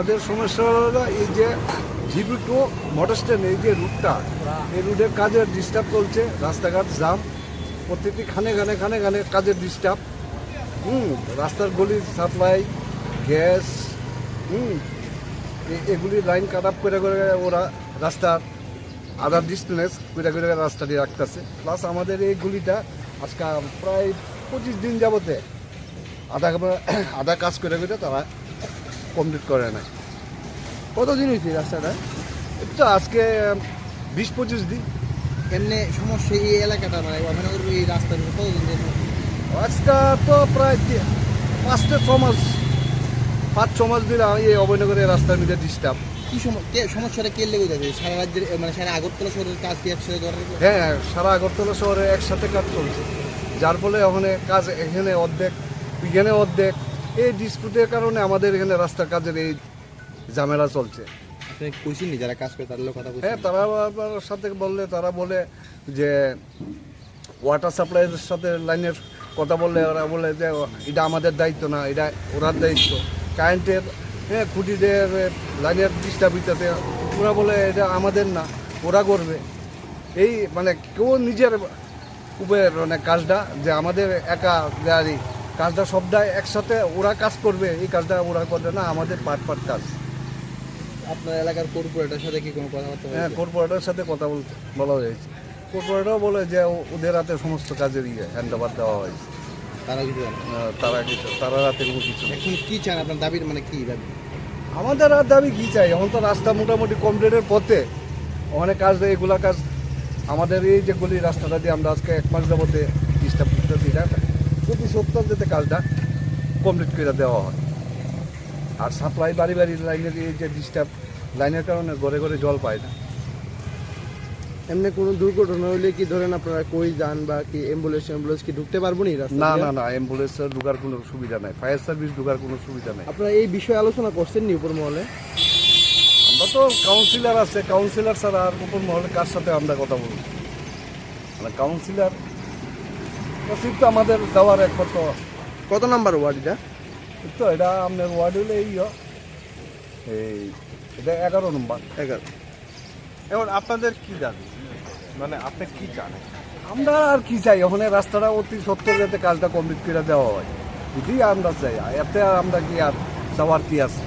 আমাদের সমস্যা হলো এই যে জিবি টু মোটর স্ট্যান্ড এই যে রুটটা, এই রুটের কাজের ডিস্টার্ব চলছে, রাস্তাঘাট জাম প্রত্যেকটি খানে খানে খানে খানে কাজের ডিস্টার্ব হুম, রাস্তার গলির সাপ্লাই গ্যাস, হুম এগুলি লাইন কাট আপ করে করে ওরা রাস্তার আধার ডিস্টেন্স করে করে রাস্তাটি রাখতেছে। প্লাস আমাদের এই গুলিটা আজকে প্রায় পঁচিশ দিন যাবতে আধা আধা কাজ করে করে তারা কমপ্লিট করে না কতদিন হয়েছে রাস্তাটা? তো আজকে বিশ পঁচিশ দিন। এমনি সমস্যা এই এলাকাটা মানে অভয়নগর এই রাস্তার কতদিন? আজকে তো প্রায় পাঁচটা ছ মাস পাঁচ ছ মাস দিন এই অভয়নগরের রাস্তার মধ্যে ডিস্টার্ব কি সম- কে সমস্যাটা কে লেগে যাবে? সারা রাজ্যের মানে সারা আগরতলা শহরের কাজ কি একসাথে হ্যাঁ সারা আগরতলা শহরে একসাথে কাজ চলছে। যার ফলে ওখানে কাজ এখানে অর্ধেক এখানে অর্ধেক। এই ডিসপুটের কারণে আমাদের এখানে রাস্তার কাজের এই ঝামেলা চলছে। আপনি কইছেন যারা কাজ করে তার লোক কথা হ্যাঁ তারা আবার সাথে বললে তারা বলে যে ওয়াটার সাপ্লাইয়ের সাথে লাইনের কথা বললে ওরা বলে যে এটা আমাদের দায়িত্ব না এটা ওরার দায়িত্ব। কারেন্টের হ্যাঁ খুঁটিদের লাইনের ডিস্টার্ব ইত্যাদি ওরা বলে এটা আমাদের না ওরা করবে। এই মানে কেউ নিজের উপরে মানে কাজটা যে আমাদের একা গাড়ি কাজটা সবটাই একসাথে ওরা কাজ করবে এই কাজটা ওরা করবে না আমাদের পাট পাট কাজ। আপনার এলাকার কর্পোরেটের সাথে কি কোনো কথাবার্তা হ্যাঁ? কর্পোরেটের সাথে কথা বলতে বলা হয়েছে। কর্পোরেটও বলে যে ওদের হাতে সমস্ত কাজের ইয়ে হ্যান্ড ওভার দেওয়া হয়েছে। তারা কিছু না। তারা কিছু তারা হাতে কোনো কিছু এখন কি চান আপনার দাবির মানে কি দাবি? আমাদের আর দাবি কী চাই? এখন তো রাস্তা মোটামুটি কমপ্লিটের পথে। অনেক কাজ দেয় এগুলা কাজ আমাদের এই যে গলি রাস্তাটা দিয়ে আমরা আজকে এক মাস যাবতে ডিস্টার্ব করতেছি এটা প্রতি সপ্তাহ যাতে কাজটা কমপ্লিট করে দেওয়া হয়। আর সাপ্লাই বাড়ি বাড়ি লাইনের যে ডিস্টার্ব লাইনের কারণে ঘরে ঘরে জল পায় না। এমনি কোনো দুর্ঘটনা হলে কি ধরেন আপনারা কই যান বা কি অ্যাম্বুলেন্স অ্যাম্বুলেন্স কি ঢুকতে পারব নি না না না অ্যাম্বুলেন্সের ঢোকার কোনো সুবিধা নাই। ফায়ার সার্ভিস ঢোকার কোনো সুবিধা নাই। আপনারা এই বিষয়ে আলোচনা করছেন নি উপর মহলে আমরা তো কাউন্সিলর আছে কাউন্সিলর ছাড়া আর উপর মহলে কার সাথে আমরা কথা বলব? মানে কাউন্সিলর তো আমাদের দেওয়ার একমাত্র কত নাম্বার ওয়ার্ড এটা? তো এটা আপনার ওয়ার্ড হলে এই। এই এটা এগারো নম্বর। এগারো। এখন আপনাদের কি দাবি মানে আপনি কি জানেন? আমরা আর কি চাই? ওখানে রাস্তাটা অতি সত্তর যাতে কাজটা কমপ্লিট করে দেওয়া হয়। যদি আমরা চাই এতে আর আমরা কি আর যাওয়ার কি আছে?